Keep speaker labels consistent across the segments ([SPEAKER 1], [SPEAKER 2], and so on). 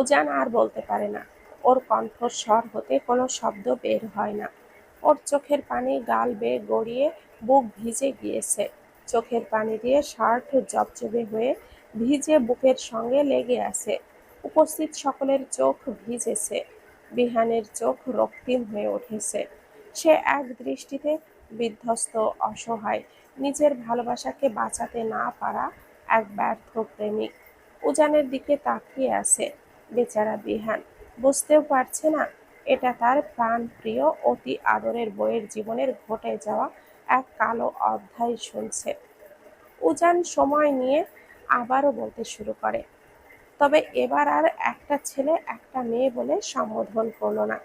[SPEAKER 1] উজান আর বলতে পারে না। ওর কণ্ঠস্বর হতে কোনো শব্দ বের হয় না। ওর চোখের পানি গাল বেয়ে গড়িয়ে বুক ভিজে গিয়েছে। চোখের পানি দিয়ে শার্ট জবজবে হয়ে ভিজে বুকের সঙ্গে লেগে আছে। উপস্থিত সকলের চোখ ভিজেছে। বিহানের চোখ রক্তিম হয়ে উঠেছে। সে এক দৃষ্টিতে বিধ্বস্ত, অসহায়, নিজের ভালোবাসাকে বাঁচাতে না পারা এক ব্যর্থ প্রেমিক। উজানের দিকে তাকিয়ে আছে। বেচারা বিহান। বুঝতেও পারছে না, এটা তার প্রাণ প্রিয় অতি আদরের বইয়ের জীবনের ঘটে যাওয়া এক কালো অধ্যায় শুনছে। উজান সময় নিয়ে আবারও বলতে শুরু করে, তবে এবার আর একটা ছেলে, একটা মেয়ে বলে সম্বোধন করল না।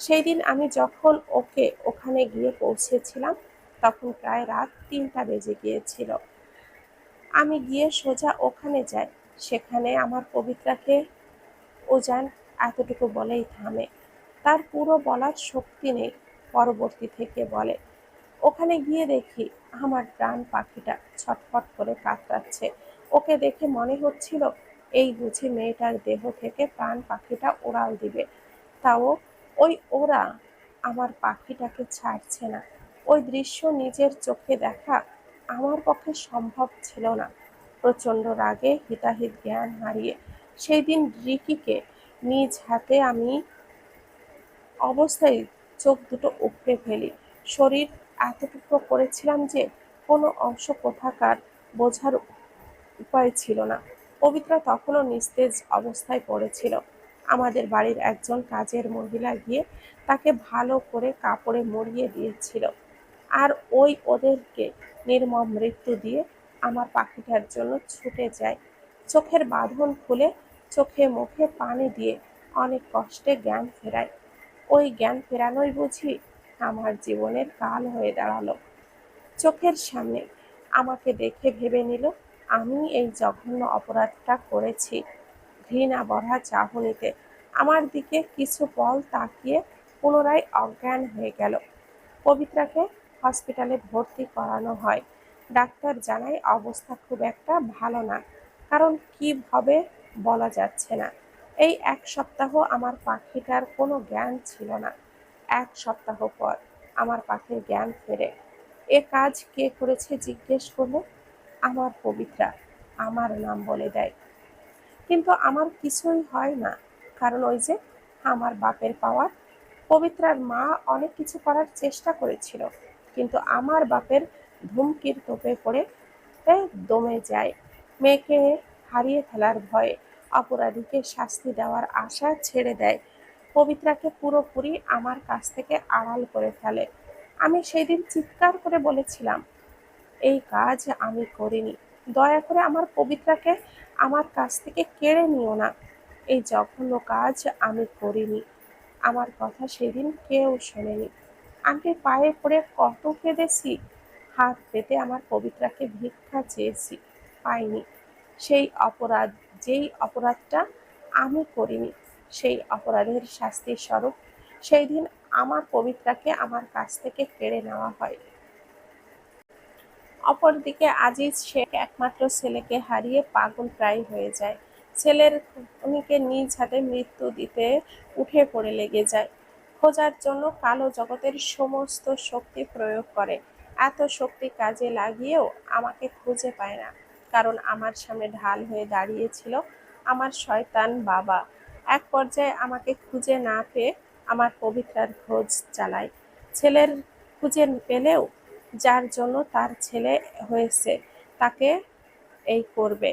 [SPEAKER 1] সেই দিন আমি যখন ওকে ওখানে গিয়ে পৌঁছেছিলাম, তখন প্রায় রাত তিনটা বেজে গিয়েছিল। আমি গিয়ে সোজা ওখানে যাই, সেখানে আমার পবিত্রাকে ওজান এতটুকু বলেই থামে। তার পুরো বলার শক্তি নেই, পরবর্তী থেকে বলে, ওখানে গিয়ে দেখি আমার প্রাণ পাখিটা ছটফট করে কাতরাচ্ছে। ওকে দেখে মনে হচ্ছিল এই বুঝি মেয়েটার দেহ থেকে প্রাণ পাখিটা উড়াল দিবে। তাও ওই ওরা আমার পাখিটাকে ছাড়ছে না। ওই দৃশ্য নিজের চোখে দেখা আমার পক্ষে সম্ভব ছিল না। প্রচণ্ড রাগে হিতাহিত জ্ঞান হারিয়ে সেই দিন রিকিকে নিজ হাতে আমি অবস্থায় চোখ দুটো উপড়ে ফেলি। শরীর এতটুকু করেছিলাম যে কোনো অংশ কোথাকার বোঝার উপায় ছিল না। পবিত্রা তখনও নিস্তেজ অবস্থায় পড়েছিল। আমাদের বাড়ির একজন কাজের মহিলা গিয়ে তাকে ভালো করে কাপড়ে মুড়িয়ে দিয়েছিল। আর ওই ওদেরকে নির্মম মৃত্যু দিয়ে আমার পাখিটার জন্য ছুটে যায়। চোখের বাঁধন খুলে চোখে মুখে পানি দিয়ে অনেক কষ্টে জ্ঞান ফেরায়। ওই জ্ঞান ফেরানোই বুঝি আমার জীবনের কাল হয়ে দাঁড়াল। চোখের সামনে আমাকে দেখে ভেবে নিল, আমি এই জঘন্য অপরাধটা করেছি। ঘৃণা বড়া চাহনিতে আমার দিকে কিছু পল তাকিয়ে পুনরায় অজ্ঞান হয়ে গেল। পবিত্রাকে হসপিটালে ভর্তি করানো হয়। ডাক্তার জানায় অবস্থা খুব একটা ভালো না, কারণ কীভাবে বলা যাচ্ছে না। এই এক সপ্তাহ আমার পাখিটার কোনো জ্ঞান ছিল না। এক সপ্তাহ পর আমার পাখির জ্ঞান ফেরে। এ কাজ কে করেছে জিজ্ঞেস করলে? আমার পবিত্রা, আমার নাম বলে দেয়। কিন্তু আমার কিছুই হয় না, কারণ ওই যে আমার বাপের পাওয়ার পবিত্রার মা অনেক কিছু করার চেষ্টা করেছিল, কিন্তু আমার বাপের ধুমকির তোপে পড়ে দমে যায়। মেয়েকে হারিয়ে ফেলার ভয়ে অপরাধীকে শাস্তি দেওয়ার আশা ছেড়ে দেয়। পবিত্রাকে পুরোপুরি আমার কাছ থেকে আড়াল করে ফেলে। আমি সেই দিন চিৎকার করে বলেছিলাম, এই কাজ আমি করিনি। দয়া করে আমার পবিত্রাকে আমার কাছ থেকে কেড়ে নিও না। এই জঘন্য কাজ আমি করিনি। আমার কথা সেদিন কেউ শোনেনি। আন্টির পায়ে পড়ে কত কেঁদেছি। হাত পেতে আমার পবিত্রাকে ভিক্ষা চেয়েছি, পাইনি। সেই অপরাধ যেই অপরাধটা আমি করিনি, সেই অপরাধের শাস্তির স্বরূপ সেই দিন আমার পবিত্রাকে আমার কাছ থেকে কেড়ে নেওয়া হয়। অপরদিকে আজিজ শেখ একমাত্র ছেলেকে হারিয়ে পাগল প্রায় হয়ে যায়। ছেলের উনিকে নিজ হাতে মৃত্যু দিতে উঠে পড়ে লেগে যায়। খোঁজার জন্য কালো জগতের সমস্ত শক্তি প্রয়োগ করে। এত শক্তি কাজে লাগিয়েও আমাকে খুঁজে পায় না। কারণ আমার সামনে ঢাল হয়ে দাঁড়িয়েছিল। আমার শয়তান বাবা, এক পর্যায়ে আমাকে খুঁজে না পেয়ে আমার পবিত্রার খোঁজ চালায়। ছেলের খুঁজে পেলেও যার জন্য তার ছেলে হয়েছে, তাকে এই করবে।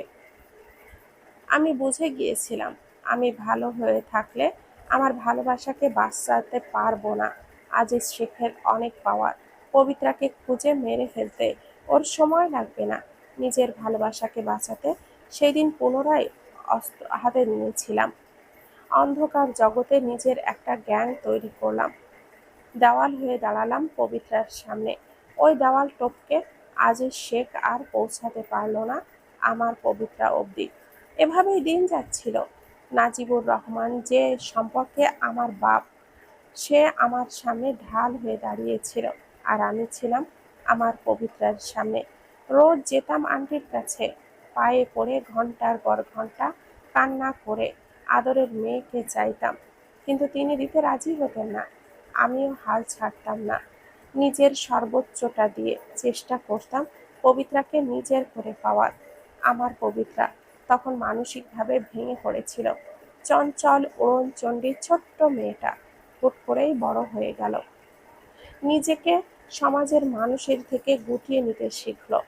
[SPEAKER 1] আমি বুঝে গিয়েছিলাম, আমি ভালো হয়ে থাকলে আমার ভালোবাসাকে বাঁচাতে পারব না। আজিজ শেখের অনেক পাওয়ার। পবিত্রাকে খুঁজে মেরে ফেলতে ওর সময় লাগবে না। নিজের ভালোবাসাকে বাঁচাতে সেই দিন পুনরায় অস্ত্র হাতে নিয়েছিলাম। অন্ধকার জগতে নিজের একটা জ্ঞান তৈরি করলাম। দেওয়াল হয়ে দাঁড়ালাম পবিত্রার সামনে। ওই দেওয়াল টপকে আজিজ শেখ আর পৌঁছাতে পারল না আমার পবিত্রা অবধি। এভাবেই দিন যাচ্ছিল। নাজিবুর রহমান যে সম্পর্কে আমার বাপ, সে আমার সামনে ঢাল হয়ে দাঁড়িয়েছিল। আর আমি ছিলাম আমার পবিত্রার সামনে। রোজ যেতাম আন্টির কাছে। পায়ে পড়ে ঘণ্টার পর ঘণ্টা কান্না করে আদরের মেয়েকে চাইতাম। কিন্তু তিনি দিতে রাজি হতেন না। আমিও হাল ছাড়তাম না। নিজের সর্বোচ্চটা দিয়ে চেষ্টা করতাম পবিত্রাকে নিজের করে পাওয়ার। আমার পবিত্রা তখন মানসিকভাবে ভেঙে পড়েছিল। চঞ্চল ওড়নচণ্ডী ছোট্ট মেয়েটা হুট করেই বড় হয়ে গেল। নিজেকে সমাজের মানুষের থেকে গুটিয়ে নিতে শিখল।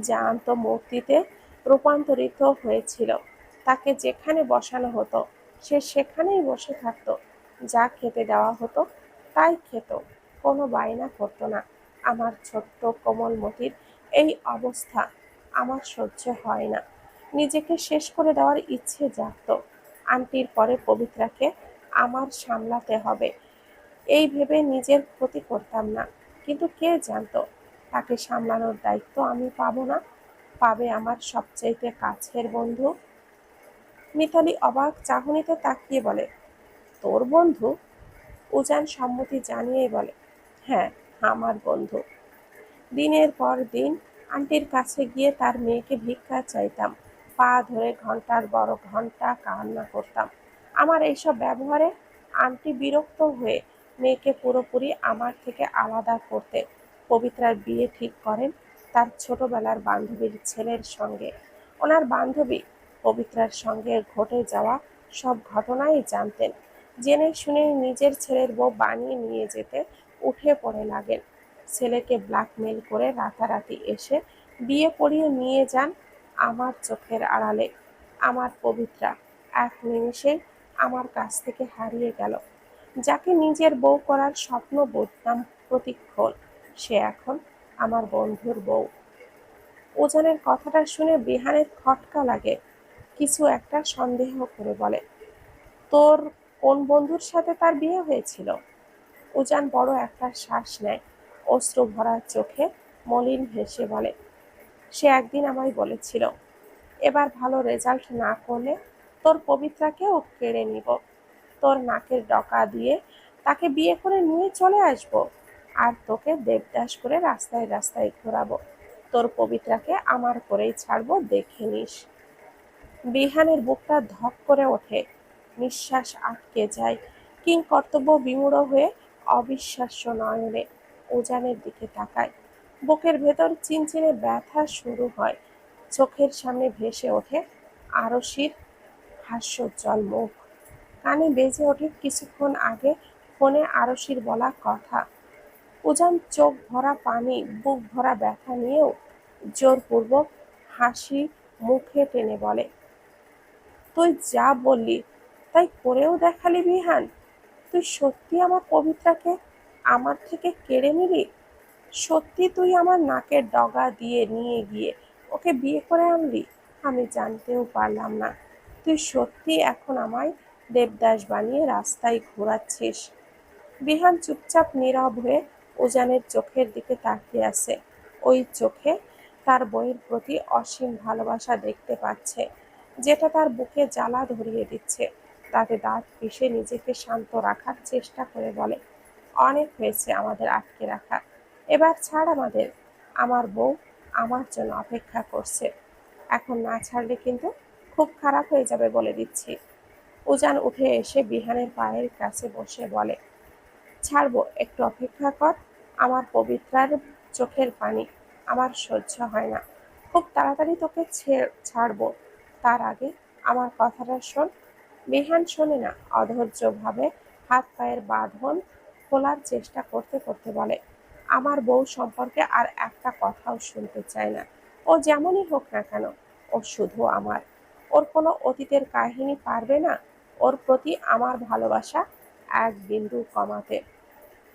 [SPEAKER 1] জ্যান্ত মূর্তিতে রূপান্তরিত হয়েছিল। তাকে যেখানে বসানো হতো, সে সেখানেই বসে থাকতো। যা খেতে দেওয়া হতো, তাই খেত। কোনো বায়না করতো না। আমার ছোট্ট কোমলমতির এই অবস্থা আমার সহ্য হয় না। নিজেকে শেষ করে দেওয়ার ইচ্ছে জাগত। আন্টির পরে পবিত্রাকে আমার সামলাতে হবে। এই ভেবে নিজের ক্ষতি করতাম না। কিন্তু কে জানতো? তাকে সামলানোর দায়িত্ব আমি পাবো না। পাবে আমার সবচাইতে কাছের বন্ধু। মিতালি অবাক চাহনিতে তাকিয়ে বলে, তোর বন্ধু? উজান সম্মতি জানিয়েই বলে হ্যাঁ আমার বন্ধু। দিনের পর দিন আন্টির কাছে গিয়ে তার মেয়েকে ভিক্ষা চাইতাম। পা ধরে ঘণ্টার বড় ঘণ্টা কান্না করতাম। আমার এইসব ব্যবহারে আন্টি বিরক্ত হয়ে মেয়েকে পুরোপুরি আমার থেকে আলাদা করতে পবিত্রার বিয়ে ঠিক করেন তার ছোটবেলার বান্ধবীর ছেলের সঙ্গে। ওনার বান্ধবী পবিত্রার সঙ্গে ঘটে যাওয়া সব ঘটনাই জানতেন। জেনে শুনে নিজের ছেলের বউ বানিয়ে নিয়ে যেতে উঠে পড়ে লাগেন। ছেলেকে ব্ল্যাকমেল করে রাতারাতি এসে বিয়ে পড়িয়ে নিয়ে যান আমার চোখের আড়ালে। আমার পবিত্রা, এক নিমিষে আমার কাছ থেকে হারিয়ে গেল। যাকে নিজের বউ করার স্বপ্ন বুঝতাম প্রতিক্ষণ। সে এখন আমার বন্ধুর বউ। ওজানের কথাটা শুনে বিহানের খটকা লাগে, কিছু একটা সন্দেহ করে বলে, তোর কোন বন্ধুর সাথে তার বিয়ে হয়েছিল? উজান বড় একটা শ্বাস নেয়, অশ্রু ভরা চোখে মলিন হেসে বলে, সে একদিন আমায় বলেছিল, এবার ভালো রেজাল্ট না করলে তোর পবিত্রাকেও কেড়ে নিব। তোর নাকের ডকা দিয়ে তাকে বিয়ে করে নিয়ে চলে আসব। আর তোকে দেবদাস করে রাস্তায় রাস্তায় ঘোরাবো। তোর পবিত্রাকে আমার করেই ছাড়বো, দেখে নিস। বিহানের বুকটা ধক করে ওঠে। নিঃশ্বাস আটকে যায়। কিং কর্তব্য বিমূঢ় হয়ে অবিশ্বাস্য নয়নে উজানের দিকে তাকায়। বুকের ভেতর চিনচিনে ব্যথা শুরু হয়। চোখের সামনে ভেসে ওঠে আরশির হাস্যোজ্জ্বল মুখ। কানে বেজে ওঠে কিছুক্ষণ আগে ফোনে আরশির বলা কথা। উজান চোখ ভরা পানি, বুক ভরা ব্যথা নিয়েও জোরপূর্বক হাসি মুখে টেনে বলে, তুই যা বললি, তাই করেও দেখালি বিহান। তুই সত্যি আমার পবিত্রাকে আমার থেকে কেড়ে নিলি? সত্যি তুই আমার নাকের ডগা দিয়ে নিয়ে গিয়ে ওকে বিয়ে করে আনলি? আমি জানতেও পারলাম না। তুই সত্যি এখন আমায় দেবদাস বানিয়ে রাস্তায় ঘোরাচ্ছিস? বিহান চুপচাপ নীরব হয়ে উজানের চোখের দিকে তাকিয়ে আছে। ওই চোখে তার বইয়ের প্রতি অসীম ভালোবাসা দেখতে পাচ্ছে, যেটা তার বুকে জ্বালা ধরিয়ে দিচ্ছে। তাতে দাঁত পিষে নিজেকে শান্ত রাখার চেষ্টা করে বলে, অনেক হয়েছে আমাদের আটকে রাখা। এবার ছাড় আমাদের। আমার বউ আমার জন্য অপেক্ষা করছে। এখন না ছাড়লে কিন্তু খুব খারাপ হয়ে যাবে বলে দিচ্ছি। উজান উঠে এসে বিহানের পায়ের কাছে বসে বলে, ছাড়বো, একটু অপেক্ষা কর। আমার পবিত্রার চোখের পানি আমার সহ্য হয় না। খুব তাড়াতাড়ি তোকে ছাড়বো। তার আগে আমার কথাটা শোন। বিহান শোনে না, অধৈর্যভাবে হাত পায়ের বাঁধন খোলার চেষ্টা করতে করতে বলে, আমার বউ সম্পর্কে আর একটা কথাও শুনতে চায় না। ও যেমনই হোক না কেন, ও শুধু আমার। ওর কোনো অতীতের কাহিনী পারবে না? ওর প্রতি আমার ভালোবাসা এক বিন্দু কমাতে।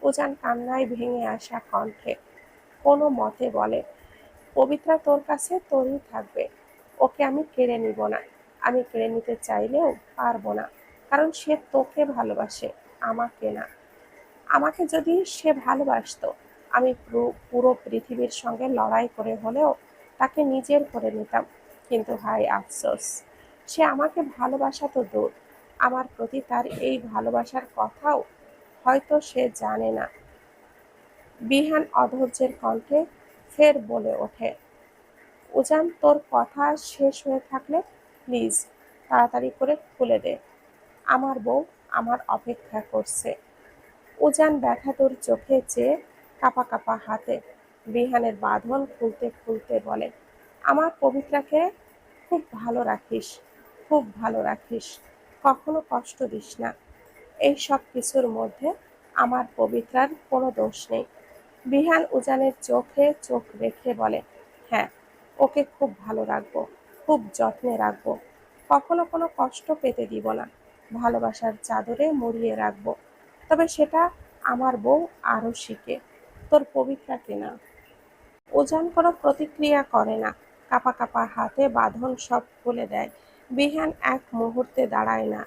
[SPEAKER 1] উজান কান্নায় ভেঙে আসা কণ্ঠে। কোনো মতে বলে, পবিত্রা, তোর কাছে তোরই থাকবে। ওকে আমি কেড়ে নিব না। আমি কেড়ে নিতে চাইলেও পারব না, কারণ সে তোকে ভালোবাসে, আমাকে না। আমাকে যদি সে ভালোবাসতো, আমি পুরো- পৃথিবীর সঙ্গে লড়াই করে হলেও তাকে নিজের করে নিতাম। কিন্তু হাই আফসোস, সে আমাকে ভালোবাসা তো দূর। আমার প্রতি তার এই ভালোবাসার কথাও হয়তো সে জানে না। বিহান অধৈর্যের কণ্ঠে ফের বলে ওঠে, উজান, তোর কথা শেষ হয়ে থাকলে প্লিজ তাড়াতাড়ি করে খুলে দে। আমার বউ আমার অপেক্ষা করছে। উজান ব্যথা তোর চোখে চেয়ে কাপা কাপা হাতে বিহানের বাঁধন খুলতে খুলতে বলে, আমার পবিত্রাকে খুব ভালো রাখিস, খুব ভালো রাখিস, কখনো কষ্ট দিস না। এই সব কিছুর মধ্যে আমার পবিত্রার কোনো দোষ নেই। বিহান উজানের চোখে চোখ রেখে বলে হ্যাঁ ওকে খুব ভালো রাখব, খুব যত্নে রাখব। কখনো কোনো কষ্ট পেতে দিব না। ভালোবাসার চাদরে মুড়িয়ে রাখব। তবে সেটা আমার বউ আরও শিখে। তোর পবিত্রাকে না? ওজান কোনো প্রতিক্রিয়া করে না। কাপা কাপা হাতে বাঁধন সব খুলে দেয়। বিহান এক মুহূর্তে দাঁড়ায় না।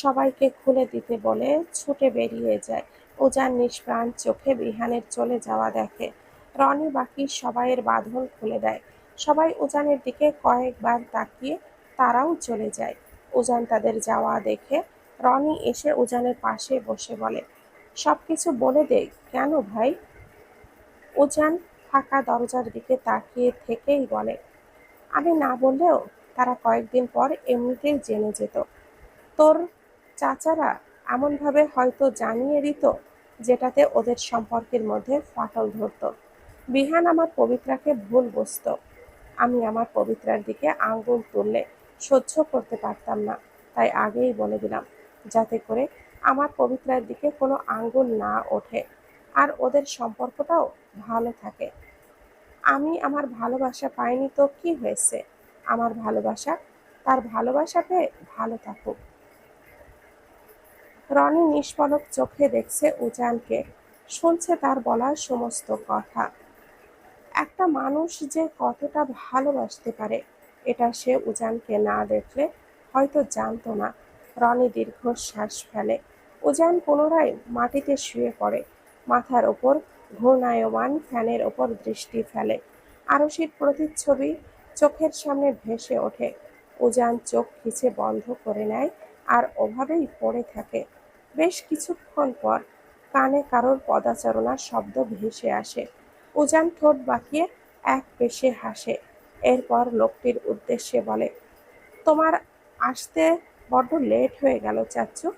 [SPEAKER 1] সবাইকে খুলে দিতে বলে ছুটে বেরিয়ে যায়। উজান নিষ্প্রাণ চোখে বিহানের চলে যাওয়া দেখে। রনি বাকি সবাইয়ের বাঁধন খুলে দেয়। সবাই উজানের দিকে কয়েকবার তাকিয়ে তারাও চলে যায়। উজান তাদের যাওয়া দেখে রনি এসে উজানের পাশে বসে বলে সব কিছু বলে দে, কেন ভাই? উজান ফাঁকা দরজার দিকে তাকিয়ে থেকেই বলে, আমি না বললেও তারা কয়েকদিন পর এমনিতেই জেনে যেত। তোর চাচারা এমনভাবে হয়তো জানিয়ে দিত যেটাতে ওদের সম্পর্কের মধ্যে ফাটল ধরতো। বিহান আমার পবিত্রাকে ভুল বুঝতো। আমি আমার পবিত্রার দিকে আঙ্গুল তুললে সহ্য করতে পারতাম না। তাই আগেই বলে দিলাম, যাতে করে আমার পবিত্রার দিকে কোনো আঙ্গুল না ওঠে আর ওদের সম্পর্কটাও ভালো থাকে। আমি আমার ভালোবাসা পাইনি তো কি হয়েছে? আমার ভালোবাসা তার ভালোবাসা পেয়ে ভালো থাকুক। রনি নিষ্পলক চোখে দেখছে উজানকে, শুনছে তার বলার সমস্ত কথা। একটা মানুষ যে কতটা ভালোবাসতে পারে, এটা সে উজানকে না দেখলে হয়তো জানতো না। রনি দীর্ঘশ্বাস ফেলে। উজান পুনরায় মাটিতে শুয়ে পড়ে। মাথার ওপর ঘূর্ণায়মান ফ্যানের ওপর দৃষ্টি ফেলে। আরশির প্রতিচ্ছবি চোখের সামনে ভেসে ওঠে। উজান চোখ খিচে বন্ধ করে নেয় আর ওভাবেই পড়ে থাকে। বেশ কিছুক্ষণ পর কানে কারোর পদাচারণার শব্দ ভেসে আসে। উজান ঠোঁট বাঁকিয়ে এক পেশে হাসে। এরপর লোকটির উদ্দেশ্যে বলে, তোমার আসতে বড্ড লেট হয়ে গেল চাচ্চু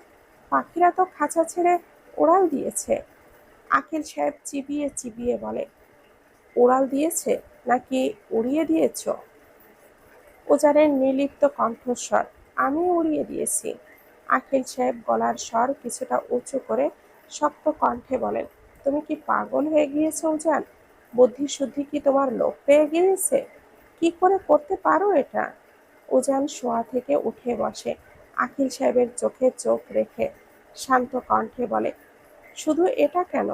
[SPEAKER 1] পাখিরা তো খাঁচা ছেড়ে ওড়াল দিয়েছে। আখিল সাহেব চিবিয়ে চিবিয়ে বলে, ওড়াল দিয়েছে নাকি উড়িয়ে দিয়েছ? উজানের নির্লিপ্ত কণ্ঠস্বর, আমি উড়িয়ে দিয়েছি। আখিল সাহেব গলার স্বর কিছুটা উঁচু করে শক্ত কণ্ঠে বলেন, তুমি কি পাগল হয়ে গিয়েছো উজান? বুদ্ধি শুদ্ধি কি তোমার লোক পেয়ে গিয়েছে? কি করে করতে পারো এটা? উজান শোয়া থেকে উঠে বসে আখিল সাহেবের চোখে চোখ রেখে শান্ত কণ্ঠে বলে, শুধু এটা কেন?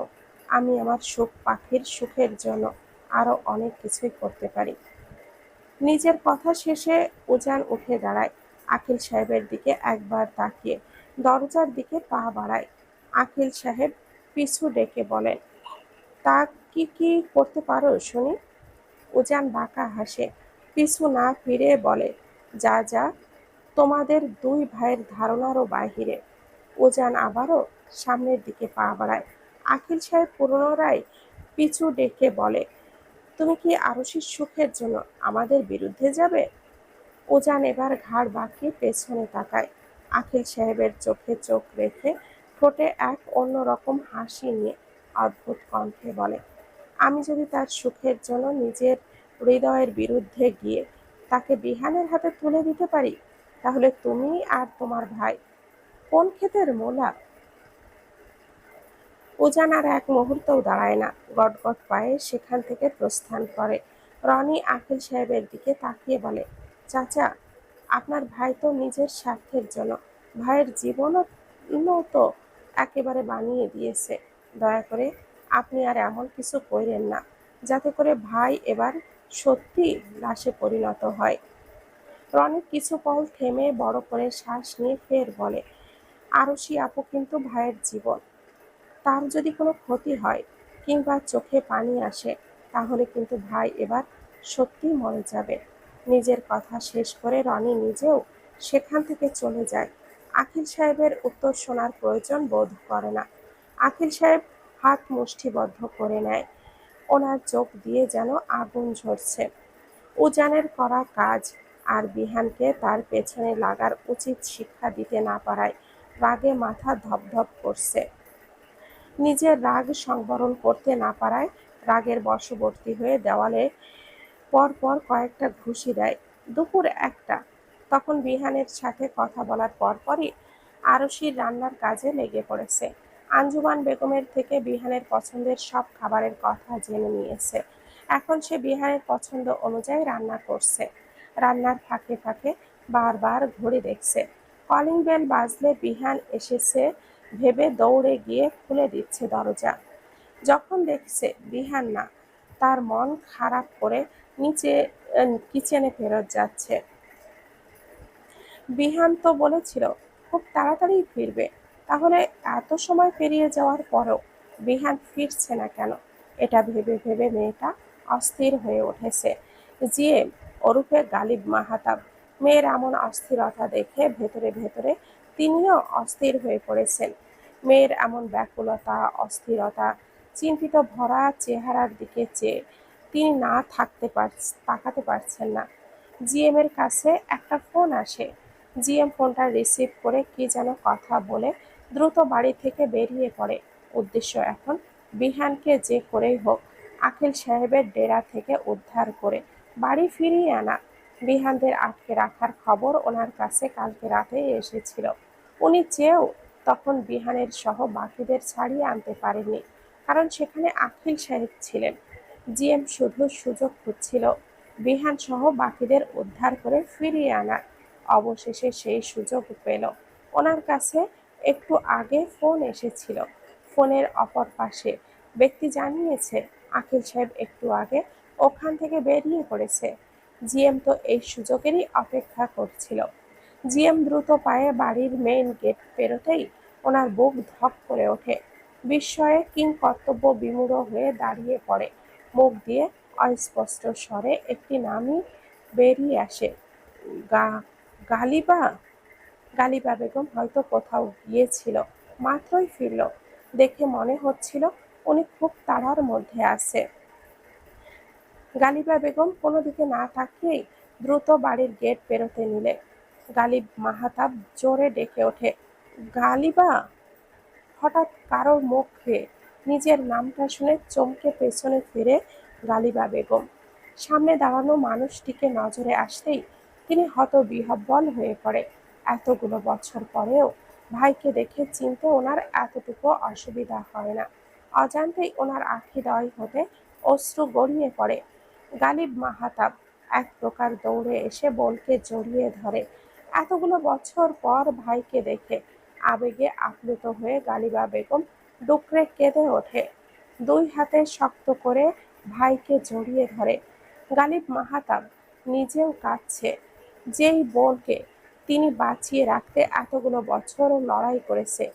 [SPEAKER 1] আমি আমার সুখ পাখির সুখের জন্য আরও অনেক কিছুই করতে পারি। নিজের কথা শেষে উজান উঠে দাঁড়ায়। আখিল সাহেবের দিকে একবার তাকিয়ে দরজার দিকে পা বাড়ায়। আখিল সাহেব পিছু ডেকে বলেন, তা কি কি করতে পারো শুনি? উজান বাঁকা হাসে, পিছু না ফিরে বলে, যা যা, তোমাদের দুই ভাইয়ের ধারণারও বাহিরে। উজান আবারও সামনের দিকে পা বাড়ায়। আখিল সাহেব পুনরায় পিছু ডেকে বলে, তুমি কি আরশির সুখের জন্য আমাদের বিরুদ্ধে যাবে? উজান এবার ঘাড় বাঁকিয়ে পেছনে তাকায়। আখিল সাহেবের চোখে চোখ রেখে ঠোঁটে এক অন্যরকম হাসি নিয়ে অদ্ভুত কণ্ঠে বলে, আমি যদি তার সুখের জন্য নিজের হৃদয়ের বিরুদ্ধে গিয়ে তাকে বিহানের হাতে তুলে দিতে পারি, তাহলে তুমি আর তোমার ভাই কোন ক্ষেতের মোলা? উজান আর এক মুহূর্তও দাঁড়ায় না। গটগট পায়ে সেখান থেকে প্রস্থান করে। রনি আখিল সাহেবের দিকে তাকিয়ে বলে চাচা, আপনার ভাই তো নিজের স্বার্থের জন্য ভাইয়ের জীবনও তো একেবারে বানিয়ে দিয়েছে। দয়া করে আপনি আর এমন কিছু কইরেন না, যাতে করে ভাই এবার সত্যি লাশে পরিণত হয়। রনি কিছু পল থেমে বড় করে শ্বাস নিয়ে ফের বলে আরশি আপু কিন্তু ভাইয়ের জীবন। তার যদি কোনো ক্ষতি হয় কিংবা চোখে পানি আসে, তাহলে কিন্তু ভাই এবার সত্যি মরে যাবে। নিজের কথা শেষ করে রনি নিজেও সেখান থেকে চলে যায়। আখিল সাহেবের উত্তর শোনার প্রয়োজন বোধ করে না। আখিল সাহেব হাত মুষ্টিবদ্ধ করে নেয়। ওনার চোখ দিয়ে যেন আগুন ঝরছে। উজানের করা কাজ আর বিহানকে তার পেছনে লাগার উচিত শিক্ষা দিতে না পারায় রাগে মাথা ধপধপ করছে। নিজের রাগ সংবরণ করতে না পারায় রাগের বশবর্তী হয়ে দেওয়ালে পর পর কয়েকটা ঘুষি দেয়। দুপুর একটা। তখন বিহানের সাথে কথা বলার পরপরই আরশির রান্নার কাজে লেগে পড়েছে। আঞ্জুমান বেগমের থেকে বিহানের পছন্দের সব খাবারের কথা জেনে নিয়েছে। এখন সে বিহানের পছন্দ অনুযায়ী রান্না করছে। রান্নার ফাঁকে ফাঁকে বারবার ঘড়ি দেখছে। কলিং বেল বাজলে বিহান এসেছে ভেবে দৌড়ে গিয়ে খুলে দিচ্ছে দরজা। যখন দেখছে বিহান না, তার মন খারাপ করে নিচে কিচেনে ফেরত যাচ্ছে। বিহান তো বলেছিল, খুব তাড়াতাড়ি ফিরবে। তাহলে এত সময় পেরিয়ে যাওয়ার পরেও বিহান ফিরছে না কেন? এটা ভেবে ভেবে মেয়েটা অস্থির হয়ে উঠেছে। জিয়ে ওরূপে গালিব মাহাতাব, মেয়ের এমন অস্থিরতা দেখে ভেতরে ভেতরে তিনিও অস্থির হয়ে পড়েছেন। মেয়ের এমন ব্যাকুলতা, অস্থিরতা, চিন্তিত ভরা চেহারার দিকে চেয়ে তিনি না থাকতে পার, তাকাতে পারছেন না। জিএম এর কাছে একটা ফোন আসে। জিএম ফোনটা রিসিভ করে কি যেন কথা বলে দ্রুত বাড়ি থেকে বেরিয়ে পড়ে। উদ্দেশ্য এখন, বিহানকে যে করেই হোক, আখিল সাহেবের ডেরা থেকে উদ্ধার করে বাড়ি ফিরিয়ে আনা। বিহানদের আটকে রাখার খবর ওনার কাছে কালকে রাতেই এসেছিল। উনি চেয়েও তখন বিহানের সহ বাকিদের ছাড়িয়ে আনতে পারেননি, কারণ সেখানে আখিল সাহেব ছিলেন। জিএম শুধু সুযোগ খুঁজছিল। বিহান সহ বাকিদের উদ্ধার করে ফিরিয়ে আনার। অবশেষে সেই সুযোগ পেল। ওনার কাছে একটু আগে ফোন এসেছিল। ফোনের অপর পাশে ব্যক্তি জানিয়েছে আখিল সাহেব একটু আগে ওখান থেকে বেরিয়ে পড়েছে। জিএম তো এই সুযোগেরই অপেক্ষা করছিল। জিএম দ্রুত পায়ে বাড়ির মেইন গেট পেরোতেই ওনার বুক ধক করে ওঠে। বিস্ময়ে কিং কর্তব্য বিমূঢ় হয়ে দাঁড়িয়ে পড়ে। মুখ দিয়ে অস্পষ্ট স্বরে একটি নামই বেরিয়ে আসে। গা, গালিবা গালিবা বেগম হয়তো কোথাও গিয়েছিল, মাত্রই ফিরল। দেখে মনে হচ্ছিল উনি খুব তাড়ার মধ্যে আছে। গালিবা বেগম কোনো দিকে না তাকিয়েই দ্রুত বাড়ির গেট পেরোতে নিলে। গালিব মাহাতাব জোরে ডেকে ওঠে, গালিবা, হঠাৎ কারোর মুখে নিজের নামটা শুনে চমকে পেছনে ফিরে গালিবা বেগম। সামনে দাঁড়ানো মানুষটিকে নজরে আসতেই তিনি হত বিহব্বল হয়ে পড়ে। এতগুলো বছর পরেও ভাইকে দেখে চিনতে ওনার এতটুকু অসুবিধা হয় না। অজান্তেই ওনার আখিদয় হতে অশ্রু গড়িয়ে পড়ে। গালিব মাহাতাব এক প্রকার দৌড়ে এসে বোনকে জড়িয়ে ধরে। এতগুলো বছর পর ভাইকে দেখে আবেগে আপ্লুত হয়ে গালিবা বেগম ডুকরে কেঁদে ওঠে। দুই হাতে শক্ত করে ভাইকে জড়িয়ে ধরে। গালিব মাহাতাব নিজেও কাঁদছে। যেই বোনকে তিনি বাঁচিয়ে রাখতে এতগুলো বছর লড়াই করেছে,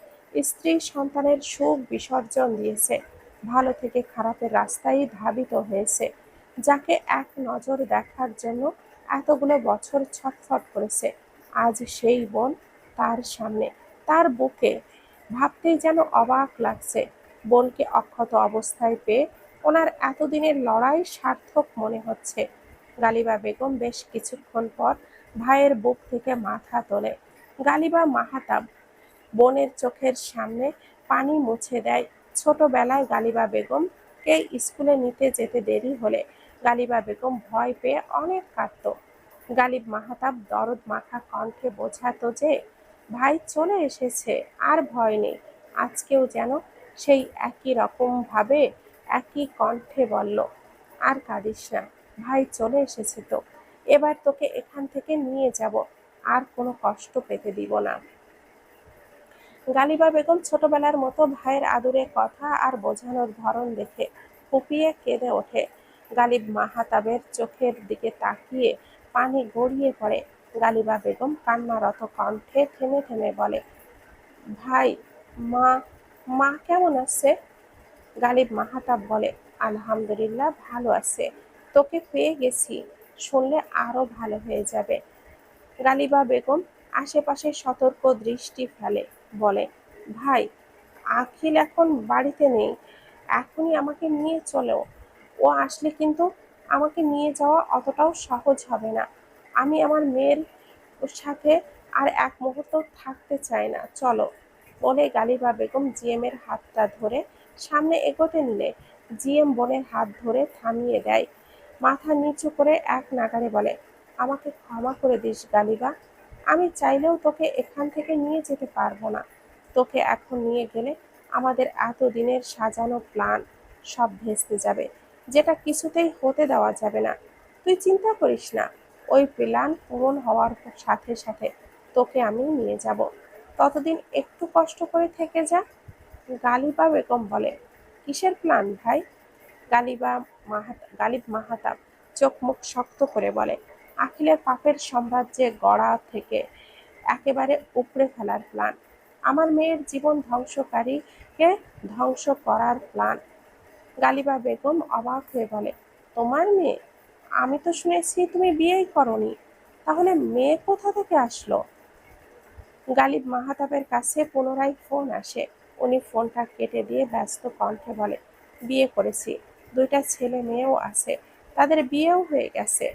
[SPEAKER 1] স্ত্রী সন্তানের সুখ বিসর্জন দিয়েছে, ভালো থেকে খারাপের রাস্তায় ধাবিত হয়েছে, যাকে এক নজর দেখার জন্য এতগুলো বছর ছটফট করেছে। আজ সেই বোন তার সামনে, তার বুকে ভাবতেই যেন অবাক লাগছে। বোনকে অক্ষত অবস্থায় পেয়ে ওনার এতদিনের লড়াই সার্থক মনে হচ্ছে। গালিবা বেগম বেশ কিছুক্ষণ পর ভাইয়ের বুক থেকে মাথা তোলে। গালিবা মাহাতাব বোনের চোখের সামনে পানি মুছে দেয়। ছোটবেলায় গালিবা বেগমকে স্কুলে নিতে যেতে দেরি হলে গালিবা বেগম ভয় পেয়ে অনেক কাঁদত। গালিব মাহাতাব দরদ মাখা কণ্ঠে বোঝাতো যে ভাই চলে এসেছে, আর ভয় নেই। আজকেও যেন সেই একই রকম ভাবে, একই কণ্ঠে বলল, আর কাঁদিস না, ভাই চলে এসেছে তো। এবার তোকে এখান থেকে নিয়ে যাব, আর কোনো কষ্ট পেতে দিব না। গালিবা বেগম ছোটবেলার মতো ভাইয়ের আদুরে কথা আর বোঝানোর ধরন দেখে ফুপিয়ে কেঁদে ওঠে। গালিব মাহাতাবের চোখের দিকে তাকিয়ে পানি গড়িয়ে পড়ে। গালিবা বেগম কান্নারত কণ্ঠে থেমে থেমে বলে, ভাই, মা মা কেমন আছে? গালিব মাহাতাব বলে, আলহামদুলিল্লাহ ভালো আছে। তোকে পেয়ে গেছি, শুনলে আরও ভালো হয়ে যাবে। গালিবা বেগম আশেপাশে সতর্ক দৃষ্টি ফেলে, বলে, ভাই, আখিল এখন বাড়িতে নেই, এখনই আমাকে নিয়ে চলো। ও আসলে কিন্তু আমাকে নিয়ে যাওয়া অতটাও সহজ হবে না। আমি আমার মেয়ের সাথে আর এক মুহূর্ত থাকতে চাই না। চলো, বলে গালিবা বেগম জিএমের হাতটা ধরে সামনে এগোতে নিলে। জিএম বোনের হাত ধরে থামিয়ে দেয়। মাথা নিচু করে এক নাগারে বলে, আমাকে ক্ষমা করে দিস গালিবা। আমি চাইলেও তোকে এখান থেকে নিয়ে যেতে পারব না। তোকে এখন নিয়ে গেলে আমাদের এতদিনের সাজানো প্ল্যান সব ভেস্তে যাবে। যেটা কিছুতেই হতে দেওয়া যাবে না। তুই চিন্তা করিস না। ওই প্ল্যান পূরণ হওয়ার সাথে সাথে তোকে আমি নিয়ে যাব। ততদিন একটু কষ্ট করে থেকে যা, গালিবা বেগম বলে। কিসের প্ল্যান ভাই? গালিবা মাহাতা গালিব মাহাতাব চোখ মুখ শক্ত করে বলে, আখিলের পাপের সাম্রাজ্যে গড়া থেকে একেবারে উপড়ে ফেলার প্ল্যান। আমার মেয়ের জীবন ধ্বংসকারীকে ধ্বংস করার প্ল্যান। গালিবা বেগম অবাক হয়ে বলে, তোমার মেয়ে? আমি তো শুনেছি তুমি বিয়েই করনি। তাহলে মেয়ে কোথা থেকে আসলো? গালিব মাহাতাবের কাছে পুনরায় ফোন আসে। উনি ফোনটা কেটে দিয়ে ব্যস্ত কণ্ঠে বলে, বিয়ে করেছি। দুইটা ছেলে মেয়েও আছে। তাদের বিয়েও হয়ে গেছে।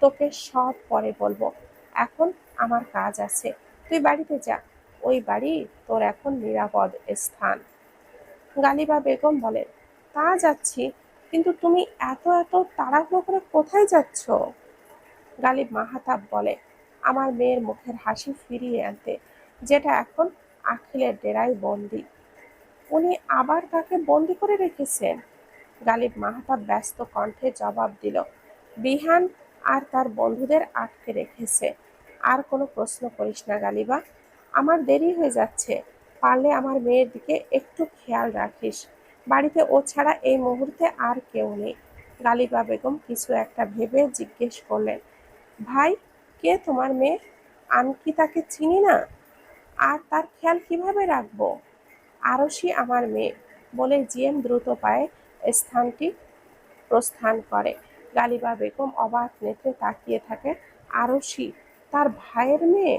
[SPEAKER 1] তোকে সব পরে বলব। এখন আমার কাজ আছে। তুই বাড়িতে যা। ওই বাড়ি তোর এখন নিরাপদ স্থান। গালিবা বেগম বলেন তা যাচ্ছি। কিন্তু তুমি এত এত তাড়াহুড়ো করে কোথায় যাচ্ছ? গালিব মাহাতাব বলে, আমার মেয়ের মুখের হাসি ফিরিয়ে আনতে, যেটা এখন আখিলের ডেরায় বন্দি। উনি আবার তাকে বন্দি করে রেখেছেন। গালিব মাহাতাব ব্যস্ত কণ্ঠে জবাব দিল, বিহান আর তার বন্ধুদের আটকে রেখেছে। আর কোনো প্রশ্ন করিস না গালিবা, আমার দেরি হয়ে যাচ্ছে, পারলে আমার মেয়ের দিকে একটু খেয়াল রাখিস। বাড়িতে ও ছাড়া এই মুহূর্তে আর কেউ নেই। গালিবা বেগম কিছু একটা ভেবে জিজ্ঞেস করলেন, ভাই, কে তোমার মেয়ে? আমি কি তাকে চিনি না? আর তার খেয়াল কীভাবে রাখব? আরশি আমার মেয়ে। বলে জিএম দ্রুত পায়ে স্থানটি প্রস্থান করে। গালিবা বেগম অবাক নেত্রে তাকিয়ে থাকে আরশি তার ভাইয়ের মেয়ে?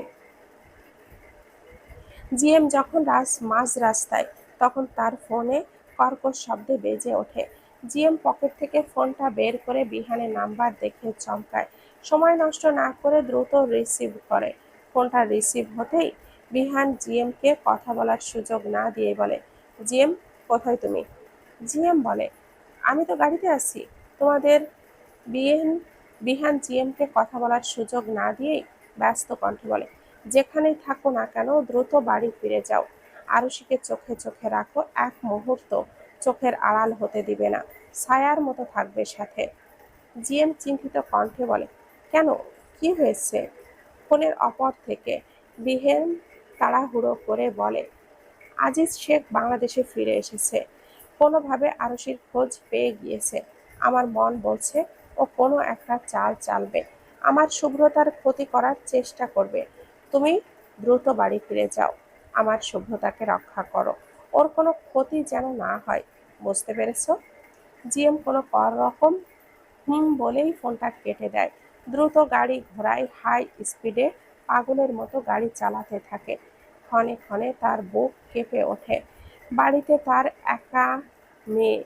[SPEAKER 1] জিএম যখন রাজ, মাঝ রাস্তায়, তখন তার ফোনে কর্কশ শব্দে বেজে ওঠে। জিএম পকেট থেকে ফোনটা বের করে বিহানের নাম্বার দেখে চমকায়। সময় নষ্ট না করে দ্রুত রিসিভ করে। ফোনটা রিসিভ হতেই বিহান জিএমকে কথা বলার সুযোগ না দিয়ে বলে, জিএম, কোথায় তুমি? জিএম বলে, আমি তো গাড়িতে আছি। তোমাদের বিএন, বিহান জিএমকে কথা বলার সুযোগ না দিয়েই ব্যস্ত কণ্ঠে বলে, যেখানেই থাকো না কেন, দ্রুত বাড়ি ফিরে যাও। আরুষিকে চোখে চোখে রাখো, এক মুহূর্ত চোখের আড়াল হতে দিবে না। ছায়ার মতো থাকবে সাথে। জিএম চিন্তিত কণ্ঠে বলে, কেন? কি হয়েছে? ফোনের অপর থেকে বিহেন তাড়াহুড়ো করে বলে, আজিজ শেখ বাংলাদেশে ফিরে এসেছে। কোনোভাবে আরশির খোঁজ পেয়ে গিয়েছে। আমার মন বলছে, ও কোনো একটা চাল চালবে। আমার শুভ্রতার ক্ষতি করার চেষ্টা করবে। তুমি দ্রুত বাড়ি ফিরে যাও। আমার শুভ্রতাকে রক্ষা করো। ওর কোনো ক্ষতি যেন না হয়। বুঝতে পেরেছ? জিএম কোনো কর রকম? হুম বলেই ফোনটা কেটে দেয়। দ্রুত গাড়ি ঘোড়ায় হাই স্পিডে পাগলের মতো গাড়ি চালাতে থাকে। ক্ষণে ক্ষণে তার বুক কেঁপে ওঠে। বাড়িতে তার একা মেয়ে।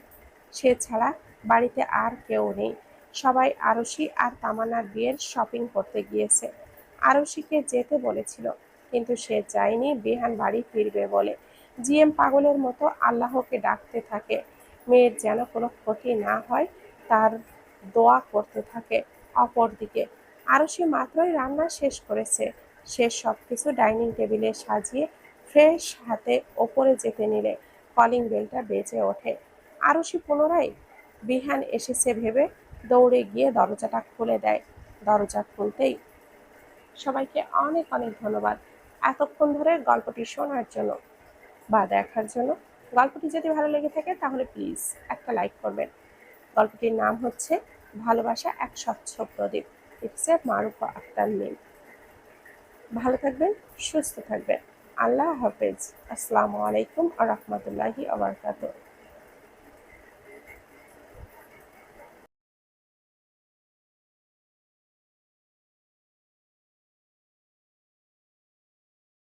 [SPEAKER 1] সে ছাড়া বাড়িতে আর কেউ নেই। সবাই আরশি আর তামান্নার বিয়ের শপিং করতে গিয়েছে। আরশিকে যেতে বলেছিল। কিন্তু সে যায়নি বিহান বাড়ি ফিরবে বলে। জিএম পাগলের মতো আল্লাহকে ডাকতে থাকে। মেয়ের যেন কোনো ক্ষতি না হয়, তার দোয়া করতে থাকে অপরদিকে। আরও সে মাত্রই রান্না শেষ করেছে। সে সব কিছু ডাইনিং টেবিলে সাজিয়ে ফ্রেশ হাতে ওপরে যেতে নিলে, কলিং বেলটা বেজে ওঠে। আরও সে পুনরায় বিহান এসেছে ভেবে দৌড়ে গিয়ে দরজাটা খুলে দেয়। দরজা খুলতেই সবাইকে অনেক অনেক ধন্যবাদ। এতক্ষণ ধরে গল্পটি শোনার জন্য বা দেখার জন্য। গল্পটি যদি ভালো লেগে থাকে, তাহলে প্লিজ একটা লাইক করবেন। গল্পটির নাম হচ্ছে ভালোবাসা এক স্বচ্ছ প্রদীপ। It's a Marufa Akter name ভালো থাকবেন, সুস্থ থাকবেন। আল্লাহ হাফেজ। আসসালামু আলাইকুম আ রহমতুল্লাহি আবরকাত